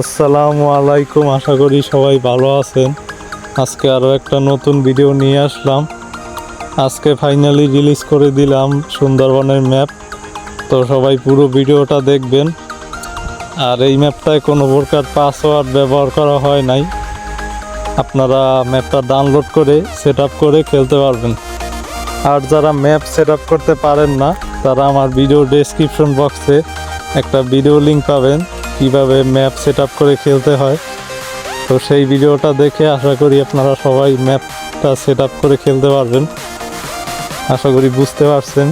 আসসালামু আলাইকুম, আশা করি সবাই ভালো আছেন। আজকে আরও একটা নতুন ভিডিও নিয়ে আসলাম। আজকে ফাইনালি রিলিজ করে দিলাম সুন্দরবনের ম্যাপ তো সবাই পুরো ভিডিওটা দেখবেন। আর এই ম্যাপটায় কোনো প্রকার পাসওয়ার্ড ব্যবহার করা হয় নাই। আপনারা ম্যাপটা ডাউনলোড করে সেট করে খেলতে পারবেন। আর যারা ম্যাপ সেট করতে পারেন না, তারা আমার ভিডিও ডেসক্রিপশন বক্সে একটা ভিডিও লিঙ্ক পাবেন। কীভাবে ম্যাপ সেট করে খেলতে হয়। তো সেই ভিডিওটা দেখে আশা করি আপনারা সবাই ম্যাপটা সেট করে খেলতে পারবেন। আশা করি বুঝতে পারছেন।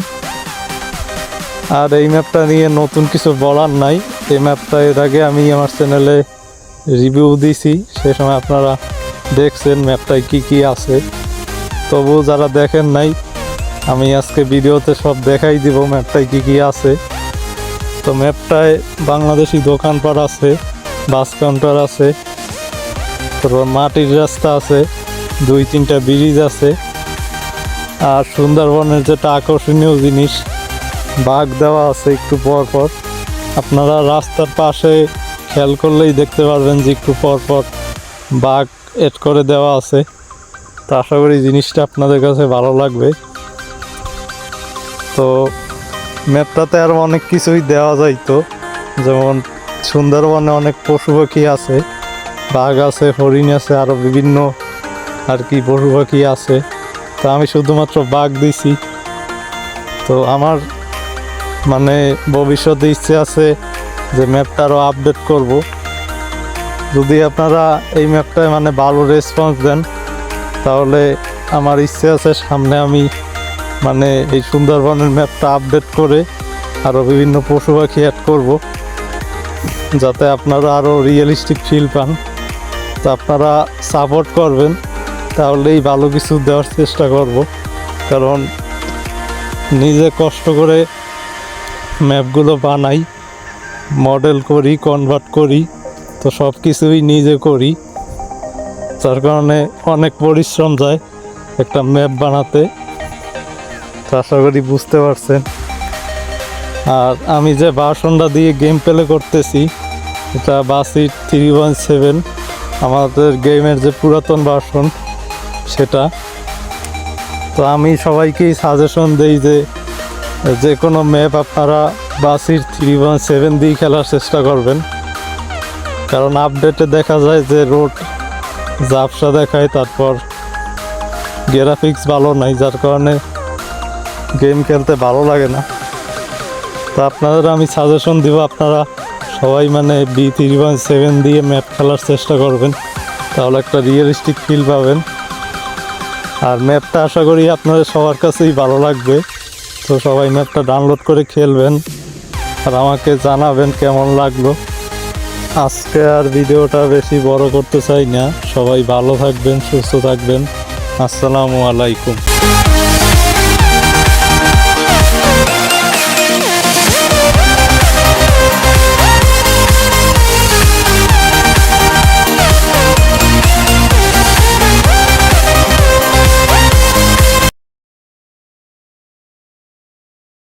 আর এই ম্যাপটা নিয়ে নতুন কিছু বলার নাই। এই ম্যাপটা এর আগে আমি আমার চ্যানেলে রিভিউ দিছি। সে সময় আপনারা দেখছেন ম্যাপটায় কি কি আছে। তবু যারা দেখেন নাই, আমি আজকে ভিডিওতে সব দেখাই দিব ম্যাপটায় কি কি আছে। তো ম্যাপটায় বাংলাদেশি দোকানপাট আছে, বাস কাউন্টার আছে, তারপর মাটির রাস্তা আছে, দুই তিনটা ব্রিজ আছে, আর সুন্দরবনের যেটা আকর্ষণীয় জিনিস, বাঘ দেওয়া আছে একটু পর পর। আপনারা রাস্তার পাশে খেয়াল করলেই দেখতে পারবেন যে একটু পর পর বাঘ এড করে দেওয়া আছে। তো আশা করি জিনিসটা আপনাদের কাছে ভালো লাগবে। তো ম্যাপটাতে আরও অনেক কিছুই দেওয়া যাইতো। যেমন সুন্দরবনে অনেক পশু পাখি আছে, বাঘ আছে, হরিণ আছে আরও বিভিন্ন আর কি পশু পাখি আছে। তো আমি শুধুমাত্র বাঘ দিছি। তো আমার মানে ভবিষ্যতে ইচ্ছে আছে যে ম্যাপটা আরও আপডেট করব। যদি আপনারা এই ম্যাপটায় মানে ভালো রেসপন্স দেন, তাহলে আমার ইচ্ছে আছে সামনে আমি মানে এই সুন্দরবনের ম্যাপটা আপডেট করে আরও বিভিন্ন পশু পাখি অ্যাড করব, যাতে আপনারা আরও রিয়েলিস্টিক ফিল পান। তো আপনারা সাপোর্ট করবেন, তাহলেই ভালো কিছু দেওয়ার চেষ্টা করব। কারণ নিজে কষ্ট করে ম্যাপগুলো বানাই মডেল করি কনভার্ট করি, তো সব কিছুই নিজে করি। যার কারণে অনেক পরিশ্রম যায় একটা ম্যাপ বানাতে। তো আশা করি বুঝতে পারছেন। আর আমি যে ভার্সনটা দিয়ে গেম প্লে করতেছি, এটা বাসি থ্রি ওয়ান সেভেন আমাদের গেমের যে পুরাতন ভার্সন সেটা। তো আমি সবাইকেই সাজেশন দেই যে যে কোনো ম্যাপ আপনারা বাসির থ্রি ওয়ান সেভেন দিয়ে খেলার চেষ্টা করবেন। কারণ আপডেটে দেখা যায় যে রোড জাপসা দেখায়, তারপর গ্রাফিক্স ভালো নাই, যার কারণে গেম খেলতে ভালো লাগে না। তো আপনাদের আমি সাজেশন দিব, আপনারা সবাই মানে বি থ্রি ওয়ান সেভেন দিয়ে ম্যাপ খেলার চেষ্টা করবেন। তাহলে একটা রিয়েলিস্টিক ফিল পাবেন। আর ম্যাপটা আশা করি আপনাদের সবার কাছেই ভালো লাগবে। তো সবাই ম্যাপটা ডাউনলোড করে খেলবেন আর আমাকে জানাবেন কেমন লাগল। আজকে আর ভিডিওটা বেশি বড় করতে চাই না। সবাই ভালো থাকবেন, সুস্থ থাকবেন। আসসালামু আলাইকুম।